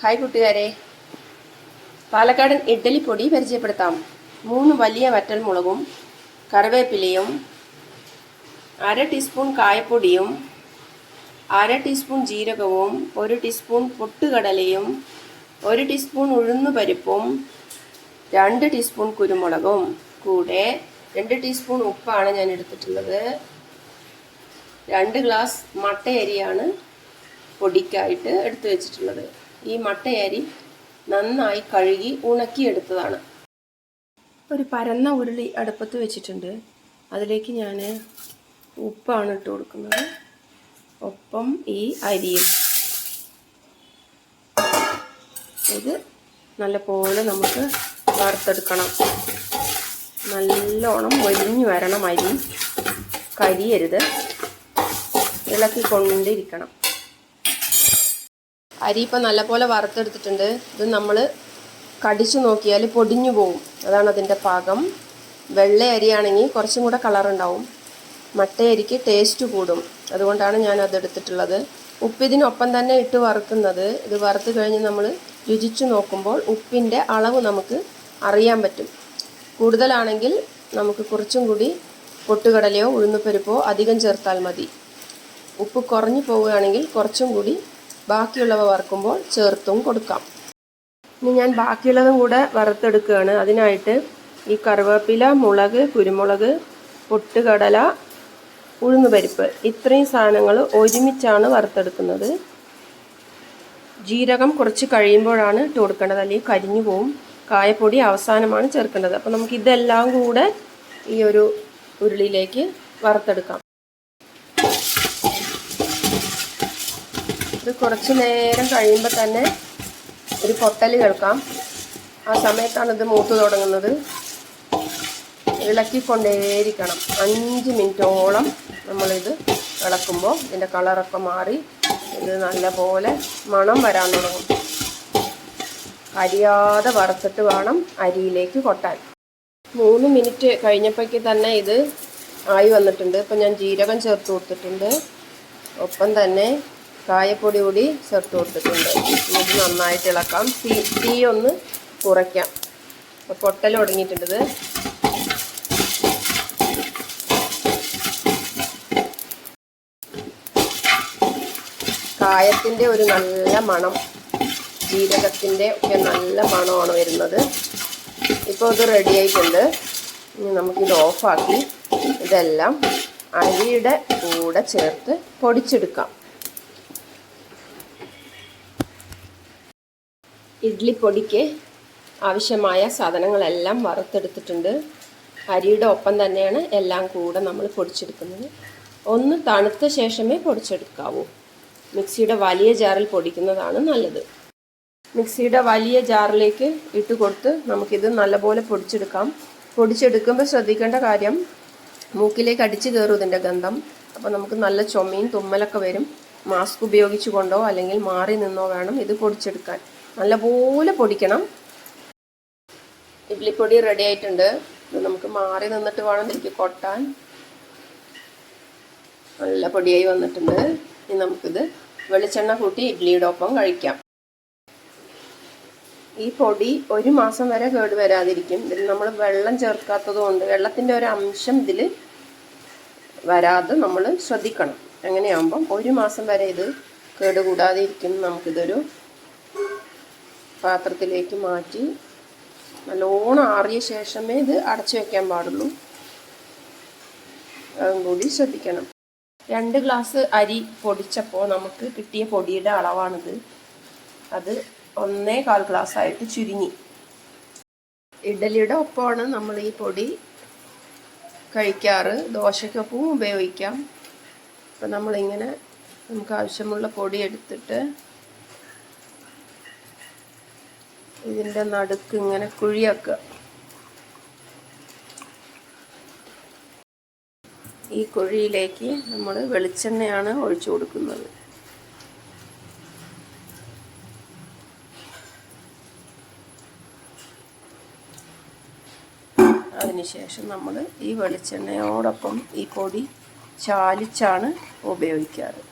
Hi കൂട്ടുകാരെ. പാലക്കാടൻ ഇഡ്ഡലി പൊടി പരിചയപ്പെടുത്താം. മൂന്ന് വലിയ വറ്റൽ മുളകും കറിവേപ്പിലയും അര ടീസ്പൂൺ കായപ്പൊടിയും അര ടീസ്പൂൺ ജീരകവും ഒരു ടീസ്പൂൺ പൊട്ടുകടലയും ഒരു ടീസ്പൂൺ ഉഴുന്നുപരിപ്പും രണ്ട് ടീസ്പൂൺ കുരുമുളകും. കൂടെ രണ്ട് ടീസ്പൂൺ ഉപ്പാണ് ഞാൻ എടുത്തിട്ടുള്ളത്. രണ്ട് ഗ്ലാസ് മട്ടയരിയാണ് പൊടിക്കായിട്ട് എടുത്തു വെച്ചിട്ടുള്ളത്. ഈ മട്ടയരി നന്നായി കഴുകി ഉണക്കിയെടുത്തതാണ്. ഒരു പരന്ന ഉരുളി അടുപ്പത്ത് വെച്ചിട്ടുണ്ട്. അതിലേക്ക് ഞാൻ ഉപ്പാണ് ഇട്ട് കൊടുക്കുന്നത്. ഒപ്പം ഈ അരിയും. ഇത് നല്ലപോലെ നമുക്ക് വറുത്തെടുക്കണം. നല്ലോണം മൊരിഞ്ഞു വരണം അരി. കരിയരുത്. ഇളക്കിക്കൊണ്ടിരിക്കണം. അരി ഇപ്പം നല്ലപോലെ വറുത്തെടുത്തിട്ടുണ്ട്. ഇത് നമ്മൾ കടിച്ചു നോക്കിയാൽ പൊടിഞ്ഞു പോവും. അതാണ് അതിന്റെ പാകം. വെള്ള അരിയാണെങ്കിൽ കുറച്ചും കൂടെ കളറുണ്ടാവും മട്ടയരിക്ക് ടേസ്റ്റ് കൂടും. അതുകൊണ്ടാണ് ഞാൻ അതെടുത്തിട്ടുള്ളത് ഉപ്പിതിനൊപ്പം തന്നെ ഇട്ട് വറുക്കുന്നത്. ഇത് വറുത്ത് കഴിഞ്ഞ് നമ്മൾ രുചിച്ചു നോക്കുമ്പോൾ ഉപ്പിന്റെ അളവ് നമുക്ക് അറിയാൻ പറ്റും. കൂടുതലാണെങ്കിൽ നമുക്ക് കുറച്ചും കൂടി പൊട്ടുകടലയോ ഉഴുന്നുപരിപ്പോ അധികം ചേർത്താൽ മതി. ഉപ്പ് കുറഞ്ഞു പോവുകയാണെങ്കിൽ കുറച്ചും കൂടി ബാക്കിയുള്ളവ വറുക്കുമ്പോൾ ചേർത്തും കൊടുക്കാം. ഇനി ഞാൻ ബാക്കിയുള്ളതും കൂടെ വറുത്തെടുക്കുകയാണ്. അതിനായിട്ട് ഈ കറിവേപ്പില മുളക് കുരുമുളക് പൊട്ടുകടല ഉഴുന്നുപരിപ്പ് ഇത്രയും സാധനങ്ങൾ ഒരുമിച്ചാണ് വറുത്തെടുക്കുന്നത്. ജീരകം കുറച്ച് കഴിയുമ്പോഴാണ് ഇട്ട് കൊടുക്കേണ്ടത്. അല്ലെങ്കിൽ കരിഞ്ഞു പോവും. കായപ്പൊടി അവസാനമാണ് ചേർക്കേണ്ടത്. അപ്പോൾ നമുക്ക് ഇതെല്ലാം കൂടെ ഈ ഒരു ഉരുളിയിലേക്ക് വറുത്തെടുക്കാം. ഇത് കുറച്ച് നേരം കഴിയുമ്പോൾ തന്നെ ഒരു പൊട്ടൽ കേൾക്കാം. ആ സമയത്താണ് ഇത് മൂത്ത് തുടങ്ങുന്നത്. ഇളക്കിക്കൊണ്ടേയിരിക്കണം. അഞ്ച് മിനിറ്റോളം നമ്മളിത് ഇളക്കുമ്പോൾ ഇതിന്റെ കളറൊക്കെ മാറി ഇത് നല്ലപോലെ മണം വരാൻ തുടങ്ങും. അരിയാതെ വറുത്തിട്ട് വേണം അരിയിലേക്ക് കൊട്ടാൻ. മൂന്ന് മിനിറ്റ് കഴിഞ്ഞപ്പോഴേക്ക് തന്നെ ഇത് ആയി വന്നിട്ടുണ്ട്. ഇപ്പം ഞാൻ ജീരകം ചേർത്ത് കൊടുത്തിട്ടുണ്ട്. ഒപ്പം തന്നെ കായപ്പൊടി കൂടി ചേർത്ത് കൊടുത്തിട്ടുണ്ട്. നമുക്ക് നന്നായിട്ട് ഇളക്കാം. തീ തീ ഒന്ന് കുറയ്ക്കാം. പൊട്ടൽ തുടങ്ങിയിട്ടുണ്ട്. കായത്തിന്റെ ഒരു നല്ല മണം ജീരകത്തിന്റെ ഒക്കെ നല്ല മണമാണ് വരുന്നത്. ഇപ്പോൾ ഇത് റെഡി ആയിട്ടുണ്ട്. ഇനി നമുക്കിത് ഓഫാക്കി ഇതെല്ലാം അരിയുടെ കൂടെ ചേർത്ത് പൊടിച്ചെടുക്കാം. ഇഡ്ലിപ്പൊടിക്ക് ആവശ്യമായ സാധനങ്ങളെല്ലാം വറുത്തെടുത്തിട്ടുണ്ട്. അരിയുടെ ഒപ്പം തന്നെയാണ് എല്ലാം കൂടെ നമ്മൾ പൊടിച്ചെടുക്കുന്നത്. ഒന്ന് തണുത്ത ശേഷമേ പൊടിച്ചെടുക്കാവൂ. മിക്സിയുടെ വലിയ ജാറിൽ പൊടിക്കുന്നതാണ് നല്ലത്. മിക്സിയുടെ വലിയ ജാറിലേക്ക് ഇട്ട് കൊടുത്ത് നമുക്കിത് നല്ലപോലെ പൊടിച്ചെടുക്കാം. പൊടിച്ചെടുക്കുമ്പോൾ ശ്രദ്ധിക്കേണ്ട കാര്യം മൂക്കിലേക്ക് അടിച്ചു കയറും ഇതിന്റെ ഗന്ധം. അപ്പോൾ നമുക്ക് നല്ല ചുമയും തുമ്മലൊക്കെ വരും. മാസ്ക് ഉപയോഗിച്ചുകൊണ്ടോ അല്ലെങ്കിൽ മാറി നിന്നോ വേണം ഇത് പൊടിച്ചെടുക്കാൻ. നല്ലപോലെ പൊടിക്കണം. ഇഡ്ലിപ്പൊടി റെഡി ആയിട്ടുണ്ട്. നമുക്ക് മാറി നിന്നിട്ട് വേണം ഇതിലേക്ക് കൊട്ടാൻ. നല്ല പൊടിയായി വന്നിട്ടുണ്ട്. ഇനി നമുക്കിത് വെളിച്ചെണ്ണ കൂട്ടി ഇഡ്ലിയുടെ ഒപ്പം കഴിക്കാം. ഈ പൊടി ഒരു മാസം വരെ കേട് വരാതിരിക്കും. ഇതിൽ നമ്മൾ വെള്ളം ചേർക്കാത്തത് കൊണ്ട് വെള്ളത്തിന്റെ ഒരു അംശം ഇതിൽ വരാതെ നമ്മൾ ശ്രദ്ധിക്കണം. അങ്ങനെയാകുമ്പം ഒരു മാസം വരെ ഇത് കേട് കൂടാതെ ഇരിക്കും. നമുക്കിതൊരു പാത്രത്തിലേക്ക് മാറ്റി നല്ലോണം ആറിയ ശേഷമേ ഇത് അടച്ചു വെക്കാൻ പാടുള്ളൂ. അതും കൂടി ശ്രദ്ധിക്കണം. രണ്ട് ഗ്ലാസ് അരി പൊടിച്ചപ്പോൾ നമുക്ക് കിട്ടിയ പൊടിയുടെ അളവാണിത്. അത് ഒന്നേ കാൽ ഗ്ലാസ് ആയിട്ട് ചുരുങ്ങി. ഇഡലിയുടെ ഒപ്പമാണ് നമ്മൾ ഈ പൊടി കഴിക്കാറ്. ദോശയ്ക്കൊപ്പവും ഉപയോഗിക്കാം. അപ്പം നമ്മളിങ്ങനെ നമുക്ക് ആവശ്യമുള്ള പൊടി എടുത്തിട്ട് ഇതിന്റെ നടുക്ക് ഇങ്ങനെ കുഴിയാക്കുക. ഈ കുഴിയിലേക്ക് നമ്മൾ വെളിച്ചെണ്ണയാണ് ഒഴിച്ചു കൊടുക്കുന്നത്. അതിനുശേഷം നമ്മൾ ഈ വെളിച്ചെണ്ണയോടൊപ്പം ഈ പൊടി ചാലിച്ചാണ് ഉപയോഗിക്കാറ്.